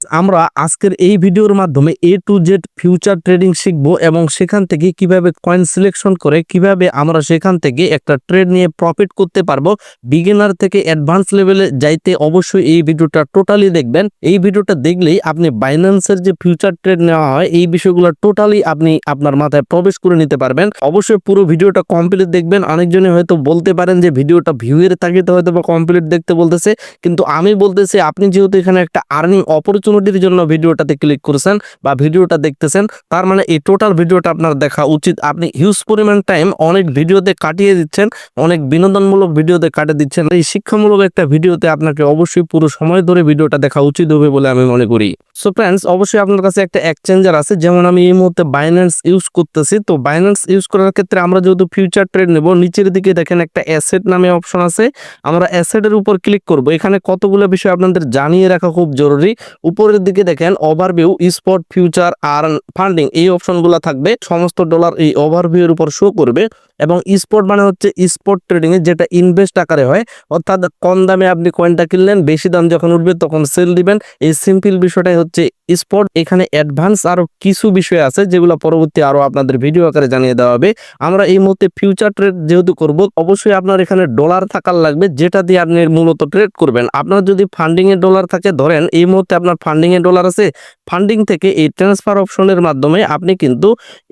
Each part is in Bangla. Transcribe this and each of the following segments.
আমরা আজকের এই ভিডিওর মাধ্যমে A to Z future trading শিখব এবং সেখান থেকে কীভাবে কয়েন সিলেকশন করে কীভাবে আমরা সেখান থেকে একটা ট্রেড নিয়ে প্রফিট করতে পারব বিগিনার থেকে অ্যাডভান্স লেভেলে যাইতে অবশ্যই এই ভিডিওটা টোটালি দেখবেন। এই ভিডিওটা দেখলেই আপনি বাইন্যান্সের যে ফিউচার ট্রেড নেওয়া হয়, এই বিষয়গুলো টোটালি আপনি আপনার মাথায় প্রবেশ করে নিতে পারবেন। অবশ্যই পুরো ভিডিওটা কমপ্লিট দেখবেন। অনেকজনে হয়তো বলতে পারেন যে ভিডিওটা ভিউয়ের তাগিদে হয়তো বা কমপ্লিট দেখতে বলতেছে, কিন্তু আমি বলতেছি আপনি যেহেতু এখানে একটা আর্নিং অপরচুনিটির জন্য ভিডিওটাতে ক্লিক করেছেন বা ভিডিওটা দেখতেছেন, তার মানে এই টোটাল ভিডিওটা আপনার দেখা উচিত। আপনি হিউজ পরিমাণ টাইম অনেক ভিডিওতে কাটিয়ে দিচ্ছেন, অনেক বিনোদনমূলক ভিডিওতে কাটিয়ে দিচ্ছেন। এই শিক্ষামূলক একটা ভিডিওতে আপনাকে অবশ্যই পুরো সময় ধরে ভিডিওটা দেখা উচিত হবে বলে আমি মনে করি। সো ফ্রেন্ডস অবশ্যই আপনার কাছে একটা এক্সচেঞ্জার আছে, যেমন আমি এই মুহূর্তে বাইন্যান্স ইউজ করতেছি। তো বাইন্যান্স ইউজ করার ক্ষেত্রে আমরা যেহেতু ফিউচার ট্রেড নেব, নিচের দিকে দেখেন একটা অ্যাসেট নামে অপশন আছে। আমরা অ্যাসেটের উপর ক্লিক করব। এখানে কতগুলো বিষয় আপনাদের জানিয়ে রাখা খুব জরুরি। উপরের দিকে দেখেন ওভারভিউ স্পট ফিউচার আর ফান্ডিং এই অপশনগুলো থাকবে। সমস্ত ডলার এই ওভারভিউ এর উপর শো করবে এবং স্পট মানে হচ্ছে স্পট ট্রেডিং এ যেটা ইনভেস্ট আকারে হয়, অর্থাৎ কম দামে আপনি কয়েনটা কিনলেন, বেশি দাম যখন উঠবে তখন সেল দিবেন। এই সিম্পল বিষয়টাই হচ্ছে স্পট এখানে অ্যাডভান্স আরও কিছু বিষয় আছে যেগুলো পরবর্তী আরও আপনাদের ভিডিও আকারে জানিয়ে দেওয়া হবে। আমরা এই মুহূর্তে ফিউচার ট্রেড যেহেতু করব, অবশ্যই আপনার এখানে ডলার থাকার লাগবে, যেটা দিয়ে আপনি মূলত ট্রেড করবেন। আপনার যদি ফান্ডিং এ ডলার থাকে, ধরেন এই মুহূর্তে আপনার ফান্ডিং এ ডলার আছে ফান্ডিং থেকে এই ট্রান্সফার অপশনের মাধ্যমে আপনি কিন্তু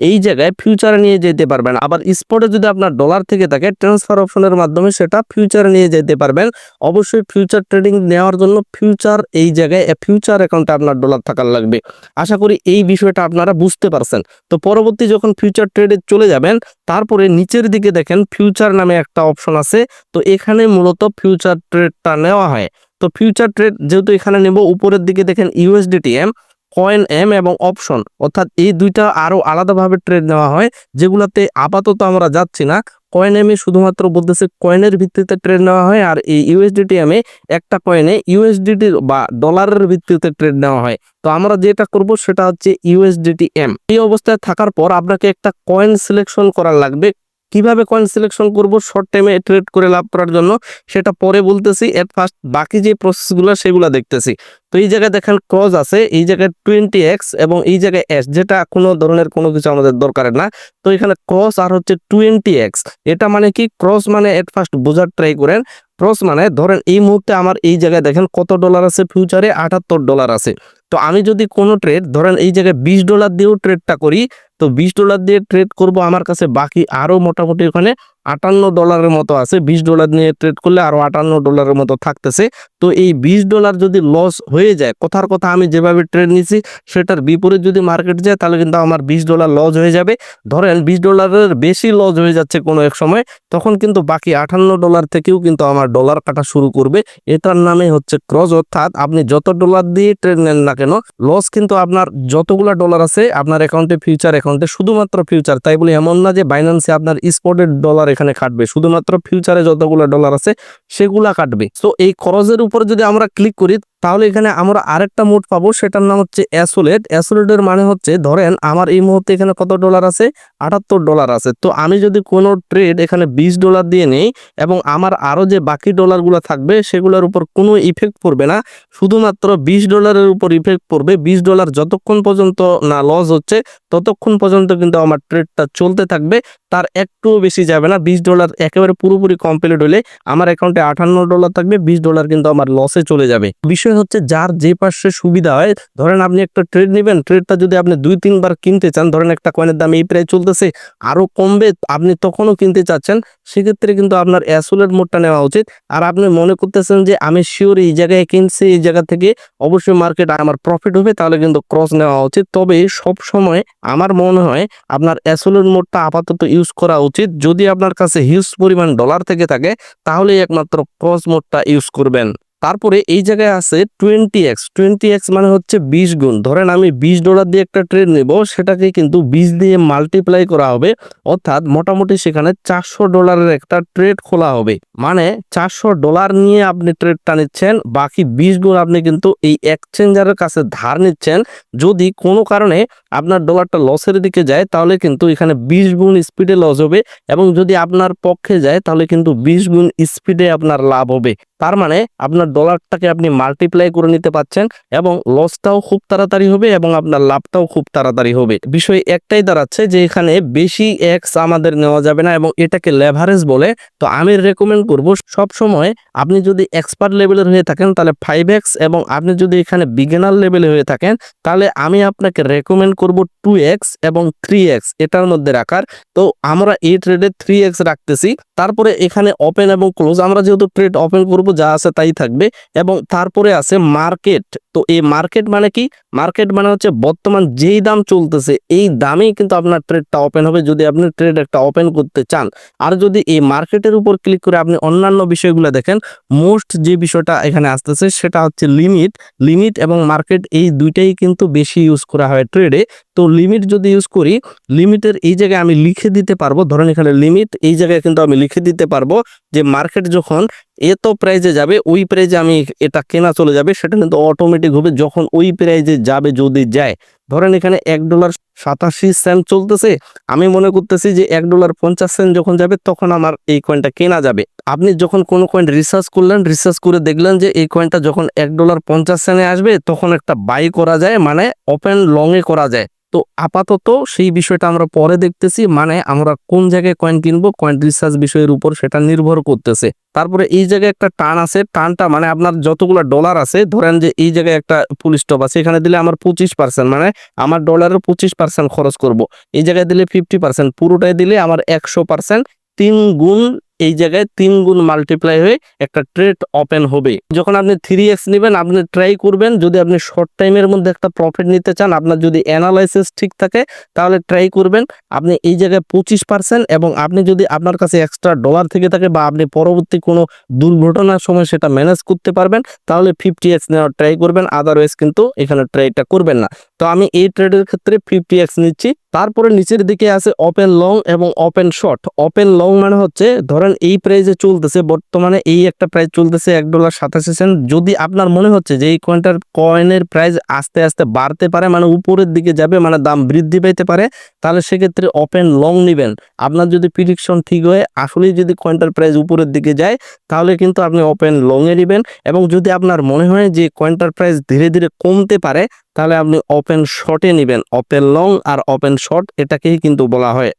এই জায়গায় ফিউচারে নিয়ে যেতে পারবেন। আবার স্পটে যদি আপনার ডলার থেকে থাকে ট্রান্সফার অপশনের মাধ্যমে সেটা ফিউচারে নিয়ে যেতে পারবেন। অবশ্যই ফিউচার ট্রেডিং নেওয়ার জন্য ফিউচার এই জায়গায় ফিউচার অ্যাকাউন্টে আপনার ডলার থাকার লাগবে। আশা করি এই বিষয়টা আপনারা বুঝতে পারছেন। তো পরবর্তী যখন ফিউচার ট্রেডে চলে যাবেন, তারপরে নিচের দিকে দেখেন ফিউচার নামে একটা অপশন আছে। তো এখানে মূলত ফিউচার ট্রেডটা নেওয়া হয়। তো ফিউচার ট্রেড যেহেতু এখানে নেব, উপরের দিকে দেখেন ইউএসডিটিএম কয়েন এম এবং অপশন অর্থাৎ এই দুইটা আরও আলাদাভাবে ট্রেড নেওয়া হয়, যেগুলাতে আপাতত আমরা যাচ্ছি না। কয়েন এমে শুধুমাত্র বলতেছে কয়েনের ভিত্তিতে ট্রেড নেওয়া হয়, আর এই ইউএসডিটি এমে একটা কয়েনে ইউএসডিটি বা ডলারের ভিত্তিতে ট্রেড নেওয়া হয়। তো আমরা যেটা করব সেটা হচ্ছে ইউএসডিটি এম এই অবস্থায় থাকার পর আপনাকে একটা কয়েন সিলেকশন করার লাগবে কীভাবে কয়েন সিলেকশন করব শর্ট টাইমে ট্রেড করে লাভ করার জন্য, সেটা পরে বলতেছি। এট ফার্স্ট বাকি যে প্রসেসগুলো সেগুলো দেখতেছি। তো এই জায়গায় দেখেন ক্রস আছে, এই জায়গায় টোয়েন্টি এক্স এবং এই জায়গায় এস যেটা কোনো ধরনের কোনো কিছু আমাদের দরকার না। তো এখানে ক্রস আর হচ্ছে টোয়েন্টি এক্স এটা মানে কি? ক্রস মানে এট ফার্স্ট বোঝার ট্রাই করেন। ক্রস মানে ধরেন এই মুহূর্তে আমার এই জায়গায় দেখেন কত ডলার আছে ফিউচারে আটাত্তর ডলার আছে। তো আমি যদি কোনো ট্রেড ধরেন এই জায়গায় বিশ ডলার দিয়েও ট্রেডটা করি, তো বিশ ডলার দিয়ে ট্রেড করব আমার কাছে বাকি আরও মোটামুটি ওখানে আটান্ন ডলারের মতো আছে, বিশ ডলার নিয়ে ট্রেড করলে আরও আটান্ন ডলারের মতো থাকতেছে। তো এই বিশ ডলার যদি লস হয়ে যায়, কথার কথা আমি যেভাবে ট্রেড নিছি, সেটার বিপরীত যদি মার্কেট যায়, তাহলে কিন্তু আমার বিশ ডলার লস হয়ে যাবে। ধরেন বিশ ডলারের বেশি লস হয়ে যাচ্ছে কোনো এক সময়, তখন কিন্তু বাকি আটান্ন ডলার থেকেও কিন্তু আমার ডলার কাটা শুরু করবে। এটার নামে হচ্ছে ক্রস অর্থাৎ আপনি যত ডলার দিয়ে ট্রেড নেন না কেন লস কিন্তু আপনার যতগুলো ডলার আছে, আপনার অ্যাকাউন্টে ফিউচার অ্যাকাউন্টে শুধুমাত্র ফিউচার তাই বলে এমন না যে বাইন্যান্সে আপনার স্পটের ডলার এখানে কাটবে। শুধুমাত্র ফিউচারে যতগুলো ডলার আছে, সেগুলা কাটবে। তো এই খরচের উপর যদি আমরা ক্লিক করি তাহলে এখানে আমরা আরেকটা মোড পাবো, সেটার নাম হচ্ছে অ্যাসোলেট অ্যাসোলেটের মানে হচ্ছে, ধরেন আমার এই মুহূর্তে এখানে কত ডলার আছে? আটাত্তর ডলার আছে। তো আমি যদি কোনো ট্রেড এখানে বিশ ডলার দিয়ে নেই এবং আমার আরও যে বাকি ডলারগুলো থাকবে, সেগুলোর উপর কোনো ইফেক্ট পড়বে না। শুধুমাত্র বিশ ডলারের উপর ইফেক্ট পড়বে। বিশ ডলার যতক্ষণ পর্যন্ত না লস হচ্ছে, ততক্ষণ পর্যন্ত কিন্তু আমার ট্রেডটা চলতে থাকবে। তার একটু বেশি যাবে না। বিশ ডলার একেবারে পুরোপুরি কমপ্লিট হলে আমার অ্যাকাউন্টে আটান্ন ডলার থাকবে, বিশ ডলার কিন্তু আমার লসে চলে যাবে। বিষয় হচ্ছে যার যে পাশে সুবিধা হয়, ধরেন আপনি একটা ট্রেড নেবেন ট্রেডটা যদি আপনি দুই, তিনবার কিনতে চান, ধরেন একটা কয়েনের দাম এই প্রায় চলতেছে, আরও কমবে, আপনি তখনও কিনতে চাচ্ছেন, সেক্ষেত্রে কিন্তু আপনার অ্যাসোলেট মোডটা নেওয়া উচিত। আর আপনি মনে করতেছেন যে, আমি শিওর এই জায়গায় কিনছি, এই জায়গা থেকে অবশ্যই মার্কেট আমার প্রফিট হবে, তাহলে কিন্তু ক্রস নেওয়া উচিত। তবে সব সময় আমার মনে হয় আপনার অ্যাসোলেট মোডটা আপাতত ইউজ করা উচিত। যদি আপনার কাছে হিউজ পরিমাণ ডলার থেকে থাকে তাহলে একমাত্র ক্রস মোডটা ইউজ করবেন। তারপরে এই জায়গায় আছে টোয়েন্টি এক্স টোয়েন্টি এক্স মানে হচ্ছে বিশ গুণ। ধরেন আমি বিশ ডলার দিয়ে একটা ট্রেড নেব, সেটাকে কিন্তু বিশ দিয়ে মাল্টিপ্লাই করা হবে, অর্থাৎ মোটামুটি সেখানে চারশো ডলারের একটা ট্রেড খোলা হবে। মানে চারশো ডলার নিয়ে আপনি ট্রেডটা নিচ্ছেন, বাকি বিশ গুণ আপনি কিন্তু এই এক্সচেঞ্জারের কাছে ধার নিচ্ছেন। যদি কোনো কারণে আপনার ডলারটা লসের দিকে যায়, তাহলে কিন্তু এখানে বিশ গুণ স্পিডে লস হবে, এবং যদি আপনার পক্ষে যায়, তাহলে কিন্তু বিশ গুণ স্পিডে আপনার লাভ হবে। তার মানে আপনার ডলারটাকে আপনি মাল্টিপ্লাই করে নিতে পাচ্ছেন এবং লসটাও খুব তাড়াতাড়ি হবে এবং আপনার লাভটাও খুব তাড়াতাড়ি হবে। বিষয় একটাই দাঁড়াচ্ছে যে এখানে বেশি এক্স আমাদের নেওয়া যাবে না এবং এটাকে লেভারেজ বলে তো আমি রেকমেন্ড করব সব সময় আপনি যদি এক্সপার্ট লেভেলের হয়ে থাকেন তাহলে ফাইভ এক্স এবং আপনি যদি এখানে বিগিনার লেভেলে হয়ে থাকেন তাহলে আমি আপনাকে রেকমেন্ড করব টু এক্স এবং থ্রি এক্স এটার মধ্যে রাখার। তো আমরা এই ট্রেডে থ্রি এক্স রাখতেছি। তারপরে এখানে ওপেন এবং ক্লোজ আমরা যেহেতু ট্রেড ওপেন করব যা আছে তাই থাকবে। এবং তারপরে আছে মার্কেট। তো এই মার্কেট মানে কি? মার্কেট মানে হচ্ছে বর্তমান যেই দাম চলতেছে, এই দামেই কিন্তু আপনার ট্রেডটা ওপেন হবে যদি আপনি ট্রেড একটা ওপেন করতে চান। আর যদি এই মার্কেটের উপর ক্লিক করে আপনি অন্যান্য বিষয়গুলো দেখেন মোস্ট যে বিষয়টা এখানে আসতেছে সেটা হচ্ছে লিমিট লিমিট এবং মার্কেট এই দুইটাই কিন্তু বেশি ইউজ করা হয় ট্রেডে তো লিমিট যদি ইউজ করি লিমিটের এই জায়গায় আমি লিখে দিতে পারব। ধরেন এখানে লিমিট এই জায়গায় কিন্তু আমি লিখে দিতে পারব যে মার্কেট যখন এত প্রাইজে যাবে, ওই প্রাইজে আমি এটা কেনা চলে যাবে, সেটা কিন্তু অটোমেটিক হবে। যখন ওই প্রাইজে যাবে যদি যায়, ধরেন এখানে এক ডলার সাতাশি সেন্ট চলতেছে, আমি মনে করতেছি যে এক ডলার পঞ্চাশ সেন্ট যখন যাবে, তখন আমার এই কয়েনটা কেনা যাবে। আপনি যখন কোনো কয়েন রিসার্চ করলেন রিসার্চ করে দেখলেন যে এই কয়েনটা যখন এক ডলার পঞ্চাশ সেন্টে আসবে, তখন একটা বাই করা যায় মানে ওপেন লং এ করা যায়। তো আপাতত সেই বিষয়টা আমরা পরে দেখতেছি মানে আমরা কোন জায়গায় কয়েন কিনবো কয়েন রিসার্চ বিষয়ের উপর সেটা নির্ভর করতেছে। তারপরে এই জায়গায় একটা টান আছে, টানটা মানে আপনার যতগুলো ডলার আছে, ধরেন যে এই জায়গায় একটা ফুল স্টপ আছে, এখানে দিলে আমার পঁচিশ পার্সেন্ট মানে আমার ডলারের পঁচিশ পার্সেন্ট খরচ করব। এই জায়গায় দিলে ফিফটি পার্সেন্ট পুরোটাই দিলে আমার একশো পার্সেন্ট তিন গুণ এই জায়গায় তিন গুণ মাল্টিপ্লাই হয়ে একটা ট্রেড ওপেন হবে। যখন আপনি থ্রি এক্স নেবেন, আপনি ট্রাই করবেন, যদি আপনি শর্ট টাইমের মধ্যে একটা প্রফিট নিতে চান, আপনার যদি অ্যানালাইসিস ঠিক থাকে, তাহলে ট্রাই করবেন। আপনি এই জায়গায় পঁচিশ পার্সেন্ট এবং আপনি যদি আপনার কাছে এক্সট্রা ডলার থেকে থাকে বা আপনি পরবর্তী কোনো দুর্ঘটনার সময় সেটা ম্যানেজ করতে পারবেন, তাহলে ফিফটি এক্স নেওয়ার ট্রাই করবেন আদারওয়াইজ কিন্তু এখানে ট্রাইটা করবেন না। তো আমি এই ট্রেডের ক্ষেত্রে ফিফটি এক্স নিচ্ছি। তারপরে নিচের দিকে আছে ওপেন লং এবং ওপেন শর্ট ওপেন লং মানে হচ্ছে ধরেন এই প্রাইসে চলতেছে, বর্তমানে এই একটা প্রাইস চলতেছে এক ডলার সাতাশি সেন্ট যদি আপনার মনে হচ্ছে যে এই কয়েনটার কয়েনের প্রাইস আস্তে আস্তে বাড়তে পারে মানে উপরের দিকে যাবে মানে দাম বৃদ্ধি পাইতে পারে, তাহলে সেক্ষেত্রে ওপেন লং নেবেন। আপনার যদি প্রিডিকশন ঠিক হয়, আসলেই যদি কয়েনটার প্রাইস উপরের দিকে যায়, তাহলে কিন্তু আপনি ওপেন লংয়ে নেবেন। এবং যদি আপনার মনে হয় যে কয়েনটার প্রাইস ধীরে ধীরে কমতে পারে, তাহলে আপনি ওপেন শর্টে নেবেন। ওপেন লং আর ওপেন শর্ট এটাকেই কিন্তু বলা হয়।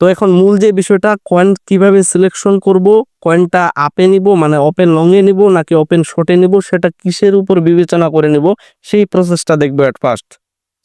তো এখন মূল যে বিষয়টা কয়েন কীভাবে সিলেকশন করব কয়েনটা আপে নিব মানে ওপেন লংয়ে নিব, নাকি ওপেন শর্টে নিব, সেটা কিসের উপর বিবেচনা করে নিব, সেই প্রসেসটা দেখব এট ফার্স্ট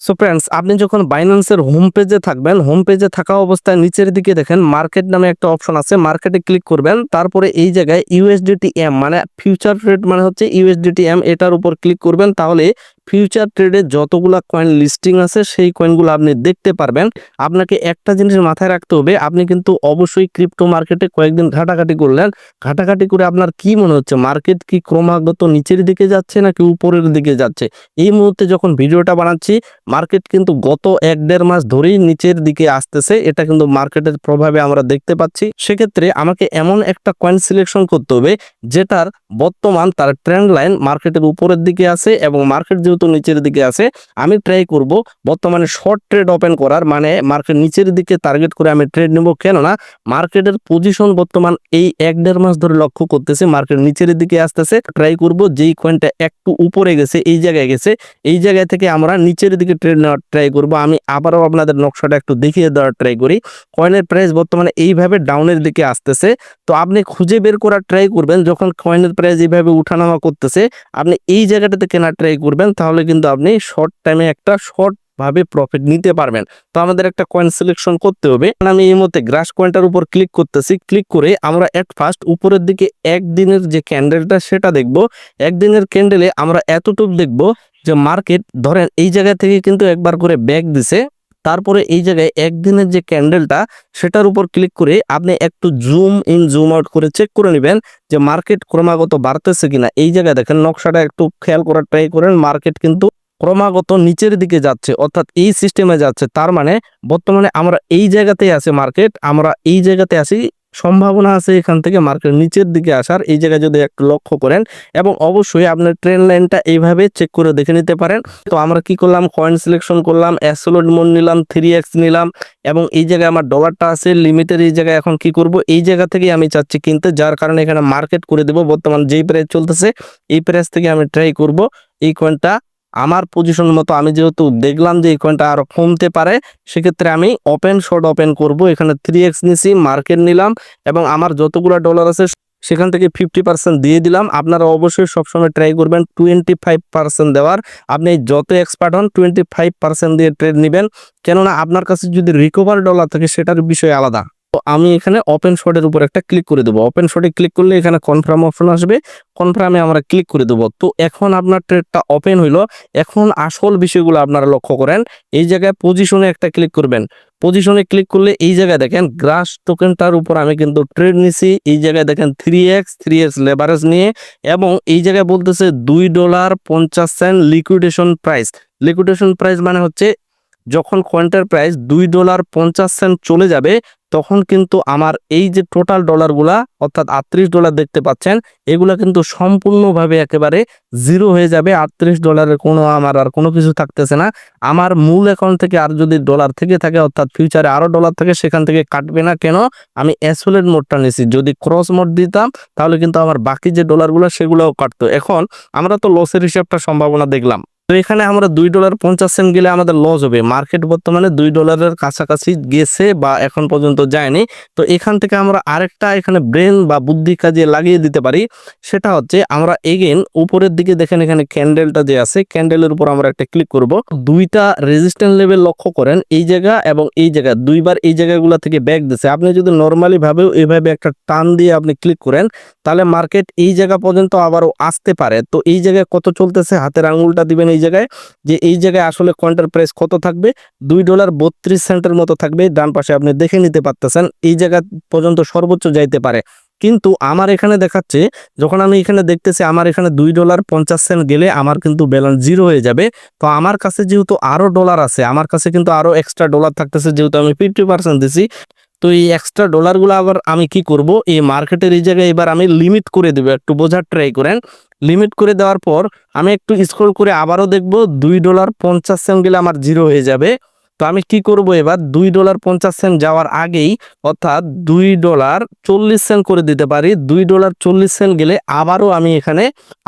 সো ফ্রেন্ডস আপনি যখন বাইন্যান্সের হোম পেজে থাকবেন হোম পেজে থাকা অবস্থায় নিচের দিকে দেখেন মার্কেট নামে একটা অপশন আছে মার্কেটে ক্লিক করবেন, তারপরে এই জায়গায় ইউএসডিটি এম মানে ফিউচার রেট মানে হচ্ছে ইউএসডিটি এম এটার উপর ক্লিক করবেন, তাহলে ফিউচার ট্রেডে যতগুলা কয়েন লিস্টিং আছে, সেই কয়েনগুলো আপনি দেখতে পারবেন। আপনাকে একটা জিনিস মাথায় রাখতে হবে, আপনি কিন্তু অবশ্যই ক্রিপ্টো মার্কেটে কয়েকদিন ঘাটাঘাটি করলেন। ঘাটাঘাটি করে আপনার কি মনে হচ্ছে? মার্কেট কি ক্রমাগত নিচের দিকে যাচ্ছে নাকি উপরের দিকে যাচ্ছে? এই মুহূর্তে যখন ভিডিওটা বানাচ্ছি মার্কেট কিন্তু গত এক দেড় মাস ধরেই নিচের দিকে আসতেছে। এটা কিন্তু মার্কেটের প্রভাবে আমরা দেখতে পাচ্ছি। সেক্ষেত্রে আমাকে এমন একটা কয়েন সিলেকশন করতে হবে, যেটার বর্তমান তার ট্রেন্ড লাইন মার্কেটের উপরের দিকে আছে এবং মার্কেট যেহেতু নিচের দিকে আছে, আমি ট্রাই করব বর্তমানে শর্ট ট্রেড ওপেন করার মানে মার্কেট নিচের দিকে টার্গেট করে আমি ট্রেড নেব। কেননা মার্কেটের পজিশন বর্তমান এই এক দেড় মাস ধরে লক্ষ্য করতেছে মার্কেট নিচের দিকে আসতেছে। ট্রাই করব, যেই কয়েনটা একটু উপরে গেছে, এই জায়গায় গেছে, এই জায়গায় থেকে আমরা নিচের দিকে ট্রেড নেওয়ার ট্রাই করব। আমি আবারও আপনাদের নকশাটা একটু দেখিয়ে দেওয়ার ট্রাই করি। কয়েনের প্রাইস বর্তমানে এইভাবে ডাউনের দিকে আসতেছে। তো আপনি খুঁজে বের করার ট্রাই করবেন, যখন কয়েনের প্রাইস এইভাবে উঠানামা করতেছে, আপনি এই জায়গাটাতে কেনার ট্রাই করবেন। তাহলে কিন্তু আপনি শর্ট টাইমে একটা শর্ট ভাবে প্রফিট নিতে পারবেন। তো আমাদের একটা কয়েন সিলেকশন করতে হবে। আমি এই মুহূর্তে গ্রাস কয়েনটার উপর ক্লিক করতেছি। ক্লিক করে আমরা এট ফার্স্ট উপরের দিকে একদিনের যে ক্যান্ডেলটা সেটা দেখব। একদিনের ক্যান্ডেলে আমরা এতটুকু দেখব যে মার্কেট ধরেন এই জায়গা থেকে কিন্তু একবার করে ব্যাগ দিছে। তারপরে এই জায়গায় একদিনের যে ক্যান্ডেলটা সেটার উপর ক্লিক করে আপনি একটু জুম ইন জুম আউট করে চেক করে নেবেন যে মার্কেট ক্রমাগত বাড়তেছে কিনা। এই জায়গায় দেখেন, নকশাটা একটু খেয়াল করার ট্রাই করেন মার্কেট কিন্তু ক্রমাগত নিচের দিকে যাচ্ছে, অর্থাৎ এই সিস্টেমে যাচ্ছে। তার মানে বর্তমানে আমরা এই জায়গাতেই আছে মার্কেট আমরা এই জায়গাতে আছি সম্ভাবনা আছে এখান থেকে মার্কেট নিচের দিকে আসার। এই জায়গায় যদি একটু লক্ষ্য করেন এবং অবশ্যই আপনার ট্রেন লাইনটা এইভাবে চেক করে দেখে নিতে পারেন। তো আমরা কি করলাম? কয়েন সিলেকশন করলাম, অ্যাসোলোড মোড নিলাম, থ্রি এক্স নিলাম এবং এই জায়গায় আমার ডলারটা আছে লিমিটের এই জায়গায় এখন কি করব? এই জায়গা থেকে আমি চাচ্ছি কিনতে, যার কারণে এখানে মার্কেট করে দেব। বর্তমান যেই প্রাইস চলতেছে, এই প্রাইস থেকে আমি ট্রাই করব। এই কয়েনটা আমার পজিশন মতো আমি যেহেতু দেখলাম যে এই কয়েনটা আরও কমতে পারে, সেক্ষেত্রে আমি ওপেন শর্ট ওপেন করব। এখানে থ্রি এক্স নিছি মার্কেট নিলাম এবং আমার যতগুলো ডলার আছে সেখান থেকে ফিফটি পার্সেন্ট দিয়ে দিলাম। আপনারা অবশ্যই সবসময় ট্রাই করবেন টোয়েন্টি ফাইভ পার্সেন্ট দেওয়ার। আপনি যত এক্সপার্ট হন টোয়েন্টি ফাইভ পার্সেন্ট দিয়ে ট্রেড নেবেন। কেননা আপনার কাছে যদি রিকভার ডলার থাকে, সেটার বিষয় আলাদা। তো আমি এখানে ওপেন শটের উপর একটা ক্লিক করে দেবো। ওপেন শটে ক্লিক করলে এখানে কনফার্ম অপশন আসবে। কনফার্মে আমরা ক্লিক করে দেবো। তো এখন আপনার ট্রেডটা ওপেন হইল। এখন আসল বিষয়গুলো আপনারা লক্ষ্য করেন। এই জায়গায় পজিশনে একটা ক্লিক করবেন। পজিশনে ক্লিক করলে এই জায়গায় দেখেন গ্রাস টোকেনটার উপর আমি কিন্তু ট্রেড নিছি। এই জায়গায় দেখেন three X three X leverage নিয়ে এবং এই জায়গায় বলতেছে দুই ডলার পঞ্চাশ cent liquidation price liquidation price মানে হচ্ছে যখন কয়েনটার প্রাইস দুই ডলার পঞ্চাশ সেন্ট চলে যাবে তখন কিন্তু আমার এই যে টোটাল ডলারগুলা অর্থাৎ আটত্রিশ ডলার দেখতে পাচ্ছেন, এগুলা কিন্তু সম্পূর্ণভাবে একেবারে জিরো হয়ে যাবে। আটত্রিশ ডলারের কোনো আমার আর কোনো কিছু থাকতেছে না। আমার মূল অ্যাকাউন্ট থেকে আর যদি ডলার থেকে থাকে, অর্থাৎ ফিউচারে আরও ডলার থাকে, সেখান থেকে কাটবে না। কেন? আমি অ্যাসোলেট মোডটা নিয়েছি যদি ক্রস মোড দিতাম, তাহলে কিন্তু আমার বাকি যে ডলারগুলো সেগুলোও কাটতো। এখন আমরা তো লসের হিসাবটা সম্ভাবনা দেখলাম। এখানে আমরা দুই ডলার পঞ্চাশ সেন্ট গেলে আমাদের লস হবে। মার্কেট বর্তমানে দুই ডলারের কাছাকাছি গেছে বা এখন পর্যন্ত যায়নি। তো এখান থেকে আমরা আরেকটা এখানে ব্রেন বা বুদ্ধি কাজে লাগিয়ে দিতে পারি। সেটা হচ্ছে আমরা এগেন উপরের দিকে দেখেন এখানে ক্যান্ডেলটা যে আছে ক্যান্ডেলের উপর আমরা একটা ক্লিক করব। দুইটা রেজিস্ট্যান্ট লেভেল লক্ষ্য করেন, এই জায়গা এবং এই জায়গা। দুইবার এই জায়গাগুলো থেকে ব্যাক দিছে। আপনি যদি নর্মালি ভাবেও এইভাবে একটা টান দিয়ে আপনি ক্লিক করেন, তাহলে মার্কেট এই জায়গা পর্যন্ত আবারও আসতে পারে। তো এই জায়গায় কত চলতেছে? হাতের আঙুলটা দিবেন, এই জায়গায় যে এই জায়গায় আসলে কয়েন্টার প্রাইস কত থাকবে? দুই ডলার বত্রিশ সেন্টের মতো থাকবে। ডান পাশে আপনি দেখে নিতে পারতেছেন, এই জায়গা পর্যন্ত সর্বোচ্চ যাইতে পারে। কিন্তু আমার এখানে দেখাচ্ছে, যখন আমি এখানে দেখতেছি আমার এখানে দুই ডলার পঞ্চাশ সেন্ট গেলে আমার কিন্তু ব্যালেন্স জিরো হয়ে যাবে। তো আমার কাছে যেহেতু আরও ডলার আছে, আমার কাছে কিন্তু আরও এক্সট্রা ডলার থাকতেছে যেহেতু আমি ফিফটি পার্সেন্ট দিছি, তো এই এক্সট্রা ডলারগুলো আবার আমি কি করব? এই মার্কেটের এই জায়গায় এবার আমি লিমিট করে দেবো, একটু বোঝার ট্রাই করেন। লিমিট করে দেওয়ার পর আমি একটু স্ক্রল করে আবারও দেখব দুই ডলার পঞ্চাশ সেন্ট গেলে আমার জিরো হয়ে যাবে। তো আমি কি করব এবার? দুই ডলার পঞ্চাশ সেন্ট যাওয়ার আগেই অর্থাৎ দুই ডলার চল্লিশ সেন্ট করে দিতে পারি। দুই ডলার চল্লিশ সেন্ট গেলে আবারও আমি এখানে,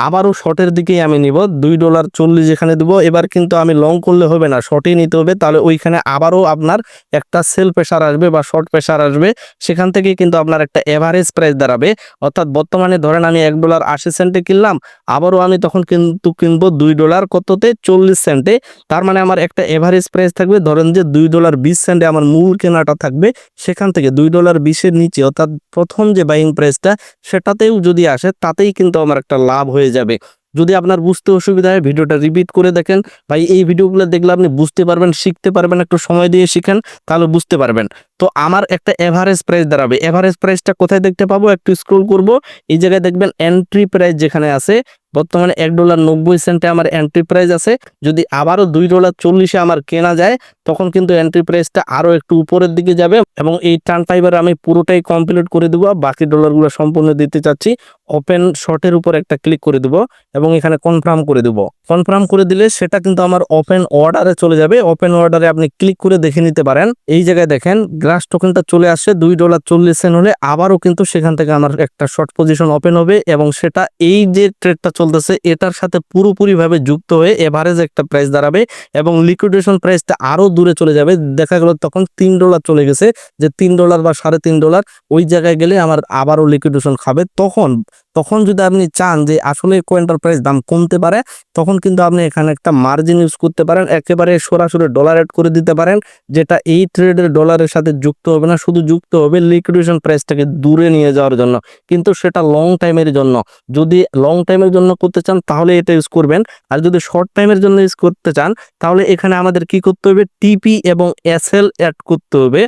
আবারও শর্টের দিকেই আমি নিব। দুই ডলার চল্লিশ এখানে দিব। এবার কিন্তু আমি লং করলে হবে না শর্টই নিতে হবে। তাহলে ওইখানে আবারও আপনার একটা সেল প্রেশার আসবে বা শর্ট প্রেশার আসবে। সেখান থেকে কিন্তু আপনার একটা এভারেজ প্রাইস দাঁড়াবে। অর্থাৎ বর্তমানে ধরেন আমি এক ডলার আশি সেন্টে কিনলাম, আবারও আমি তখন কিন্তু কিনবো দুই ডলার কততে? চল্লিশ সেন্টে। তার মানে আমার একটা এভারেজ প্রাইস থাকবে। ধরেন যে দুই ডলার বিশ সেন্টে আমার মূল কেনাটা থাকবে, সেখান থেকে দুই ডলার বিশের নিচে, অর্থাৎ প্রথম যে বাইং প্রাইসটা সেটাতেও যদি আসে, তাতেই কিন্তু আমার একটা লাভ হয়ে যাবে। যদি আপনার বুঝতে অসুবিধা হয়, ভিডিওটা রিপিট করে দেখেন। ভাই, এই ভিডিওগুলো দেখলে আপনি বুঝতে পারবেন, শিখতে পারবেন, একটু সময় দিয়ে শিখেন, তাহলে বুঝতে পারবেন। তো আমার একটা এভারেজ প্রাইস দাঁড়াবে। এভারেজ প্রাইসটা কোথায় দেখতে পাবো? একটু স্ক্রল করব। এই জায়গায় দেখবেন এন্ট্রি প্রাইস যেখানে আছে, বর্তমানে এক ডলার নব্বই সেন্টে আমার এন্ট্রি প্রাইস আছে। যদি আবারও দুই ডলার চল্লিশে আমার কেনা যায়, তখন কিন্তু এন্ট্রি প্রাইসটা আরও একটু উপরের দিকে যাবে এবং এই টার্ন ফাইবার আমি পুরোটাই কমপ্লিট করে দেবো। বাকি ডলারগুলো সম্পূর্ণ দিতে চাচ্ছি। ওপেন শর্টের উপর একটা ক্লিক করে দেবো এবং এখানে কনফার্ম করে দেবো। কনফার্ম করে দিলে সেটা কিন্তু আমার ওপেন অর্ডারে চলে যাবে। ওপেন অর্ডারে আপনি ক্লিক করে দেখে নিতে পারেন। এই জায়গায় দেখেন গ্রাস টোকেনটা চলে আসে দুই ডলার চল্লিশ সেন্ট হলে আবারও কিন্তু সেখান থেকে আমার একটা শর্ট পজিশন ওপেন হবে এবং সেটা এই যে ট্রেডটা চলতেছে এটার সাথে পুরোপুরিভাবে যুক্ত হয়ে এভারেজ একটা প্রাইস দাঁড়াবে এবং লিকুইডেশন প্রাইসটা আরও দূরে চলে যাবে। দেখা গেল তখন তিন ডলার চলে গেছে যে তিন ডলার বা সাড়ে তিন ডলার ওই জায়গায় গেলে আমার আবারও লিকুইডেশন খাবে। তখন তখন যদি আপনি চান যে আসলে কয়েনটার প্রাইস দাম কমতে পারে, তখন কিন্তু আপনি এখানে একটা মার্জিন ইউজ করতে পারেন। একেবারে সরাসরি ডলার অ্যাড করে দিতে পারেন, যেটা এই ট্রেডের ডলারের সাথে যুক্ত হবে না। শুধু যুক্ত হবে লিকুইডেশন প্রাইসটাকে দূরে নিয়ে যাওয়ার জন্য। কিন্তু সেটা লং টাইমের জন্য। যদি লং টাইমের জন্য করতে চান, তাহলে এটা ইউজ করবেন। আর যদি শর্ট টাইমের জন্য ইউজ করতে চান, তাহলে এখানে আমাদের কি করতে হবে? টিপি এবং এসএল অ্যাড করতে হবে।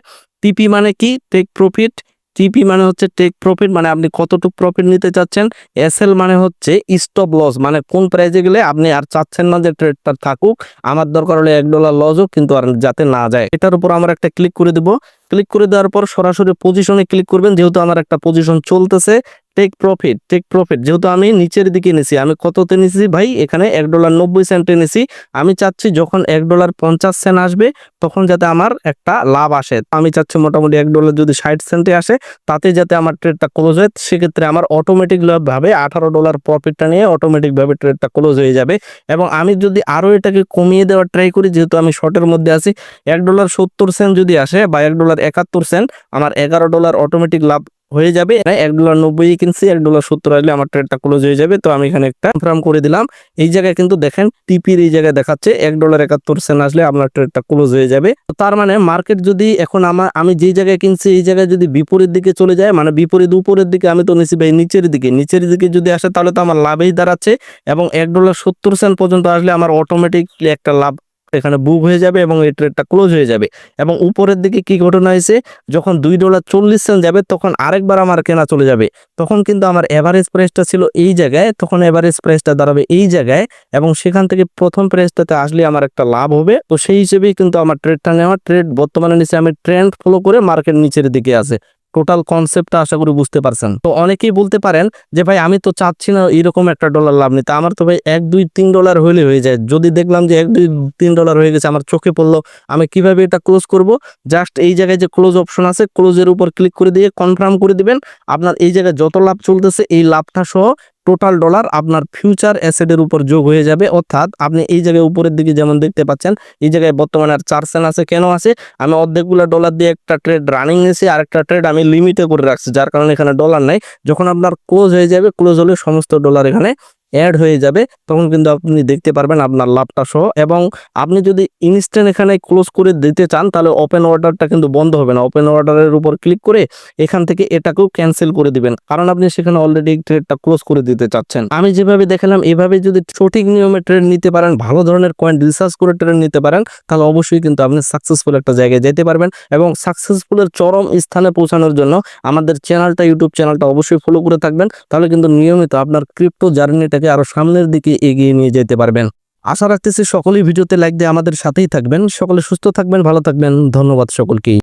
টিপি মানে কি? টেক প্রফিট টিপি মানে হচ্ছে টেক প্রফিট মানে আপনি কতটুকু প্রফিট নিতে চাচ্ছেন? এসএল মানে হচ্ছে স্টপ লস মানে কোন প্রাইজে গেলে আপনি আর চাচ্ছেন না যে ট্রেডটা থাকুক, আমার দরকার হলে এক ডলার লস হোক, কিন্তু আর যাতে না যায়। এটার উপর আমরা একটা ক্লিক করে দিব। ক্লিক করে দেওয়ার পর সরাসরি পজিশনে ক্লিক করবেন, যেহেতু আমার একটা পজিশন চলতেছে টেক প্রফিট টেক প্রফিট যেহেতু আমি নিচের দিকে নিছি আমি কততে নিছি ভাই? এখানে এক ডলার নব্বই সেন্টে নিছি আমি চাচ্ছি যখন এক ডলার পঞ্চাশ সেন্ট আসবে, তখন যাতে আমার একটা লাভ আসে। আমি চাচ্ছি মোটামুটি এক ডলার যদি ষাট সেন্টে আসে, তাতে যাতে আমার ট্রেডটা ক্লোজ হয়, সেক্ষেত্রে আমার অটোমেটিক ভাবে আঠারো ডলার প্রফিটটা নিয়ে অটোমেটিক ভাবে ট্রেডটা ক্লোজ হয়ে যাবে। এবং আমি যদি আরও এটাকে কমিয়ে দেওয়ার ট্রাই করি, যেহেতু আমি শর্টের মধ্যে আছি, এক ডলার সত্তর সেন্ট যদি আসে বা এক ডলার একাত্তর সেন্ট আমার এগারো ডলার অটোমেটিক লাভ হয়ে যাবে। এক ডলার নব্বই কিনছি, এক ডলার সত্তর আসলে আমার ট্রেডটা ক্লোজ হয়ে যাবে। তো আমি এখানে একটা কনফার্ম করে দিলাম। এই জায়গায় কিন্তু দেখেন টিপির এই জায়গায় দেখাচ্ছে, এক ডলার একাত্তর সেন্ট আসলে আপনার ট্রেডটা ক্লোজ হয়ে যাবে। তার মানে মার্কেট যদি এখন আমার আমি যেই জায়গায় কিনছি, এই জায়গায় যদি বিপরীত দিকে চলে যায় মানে বিপরীত উপরের দিকে আমি তো নিছি ভাই নিচের দিকে। নিচের দিকে যদি আসে তাহলে তো আমার লাভেই দাঁড়াচ্ছে এবং এক ডলার সত্তর সেন্ট পর্যন্ত আসলে আমার অটোমেটিকলি একটা লাভ এখানে বুক হয়ে যাবে এবং এই ট্রেডটা ক্লোজ হয়ে যাবে। এবং উপরের দিকে কি ঘটনা হয়েছে? যখন দুই ডলার চল্লিশ সেন্ট যাবে, তখন আরেকবার আমার কেনা চলে যাবে। তখন কিন্তু আমার এভারেজ প্রাইসটা ছিল এই জায়গায়, তখন এভারেজ প্রাইসটা দাঁড়াবে এই জায়গায় এবং সেখান থেকে প্রথম প্রাইসটাতে আসলে আমার একটা লাভ হবে। তো সেই হিসেবেই কিন্তু আমার ট্রেডটা নেওয়া ট্রেড বর্তমানে নিচে আমি ট্রেন্ড ফলো করে মার্কেট নিচের দিকে আছে। টোটাল কনসেপ্টটা আশা করি বুঝতে পারছেন। তো অনেকেই বলতে পারেন যে, ভাই, আমি তো চাচ্ছি না এরকম একটা ডলার লাভ নিতে। আমার তো ভাই এক, দুই, তিন ডলার হইলে হয়ে যায়। যদি দেখলাম যে এক, দুই, তিন ডলার হয়ে গেছে, আমার চোখে পড়ল, আমি কীভাবে এটা ক্লোজ করব? জাস্ট এই জায়গায় যে ক্লোজ অপশন আছে ক্লোজের উপর ক্লিক করে দিয়ে কনফার্ম করে দিবেন। আপনার এই জায়গায় যত লাভ চলতেছে, এই লাভটা সহ টোটাল ডলার আপনার ফিউচার অ্যাসেটের উপর যোগ হয়ে যাবে। অর্থাৎ আপনি এই জায়গায় উপরের দিকে যেমন দেখতে পাচ্ছেন, এই জায়গায় বর্তমানে আর চার সেন্ট আছে, কেন আছে? আমি অর্ধেকগুলো ডলার দিয়ে একটা ট্রেড রানিং নিয়েছি, আর একটা ট্রেড আমি লিমিটে করে রাখছি, যার কারণে এখানে ডলার নাই। যখন আপনার ক্লোজ হয়ে যাবে, ক্লোজ হলে সমস্ত ডলার এখানে অ্যাড হয়ে যাবে, তখন কিন্তু আপনি দেখতে পারবেন আপনার লাভটা সহ এবং আপনি যদি ইনস্ট্যান্ট এখানে ক্লোজ করে দিতে চান, তাহলে ওপেন অর্ডারটা কিন্তু বন্ধ হবে না। ওপেন অর্ডারের উপর ক্লিক করে এখান থেকে এটাকেও ক্যান্সেল করে দিবেন। কারণ আপনি সেখানে অলরেডি ট্রেডটা ক্লোজ করে দিতে চাচ্ছেন। আমি যেভাবে দেখালাম, এভাবে যদি সঠিক নিয়মে ট্রেড নিতে পারেন, ভালো ধরনের কয়েন রিসার্চ করে ট্রেড নিতে পারেন, তাহলে অবশ্যই কিন্তু আপনি সাকসেসফুল একটা জায়গায় যেতে পারবেন এবং সাকসেসফুলের চরম স্থানে পৌঁছানোর জন্য আমাদের চ্যানেলটা ইউটিউব চ্যানেলটা অবশ্যই ফলো করে থাকবেন। তাহলে কিন্তু নিয়মিত আপনার ক্রিপ্টো জার্নিটাকে আরও সামনের দিকে এগিয়ে নিয়ে যেতে পারবেন। আশা রাখতেছি সকলেই ভিডিওতে লাইক দিয়ে আমাদের সাথেই থাকবেন। সকলে সুস্থ থাকবেন, ভালো থাকবেন। ধন্যবাদ সকলকেই।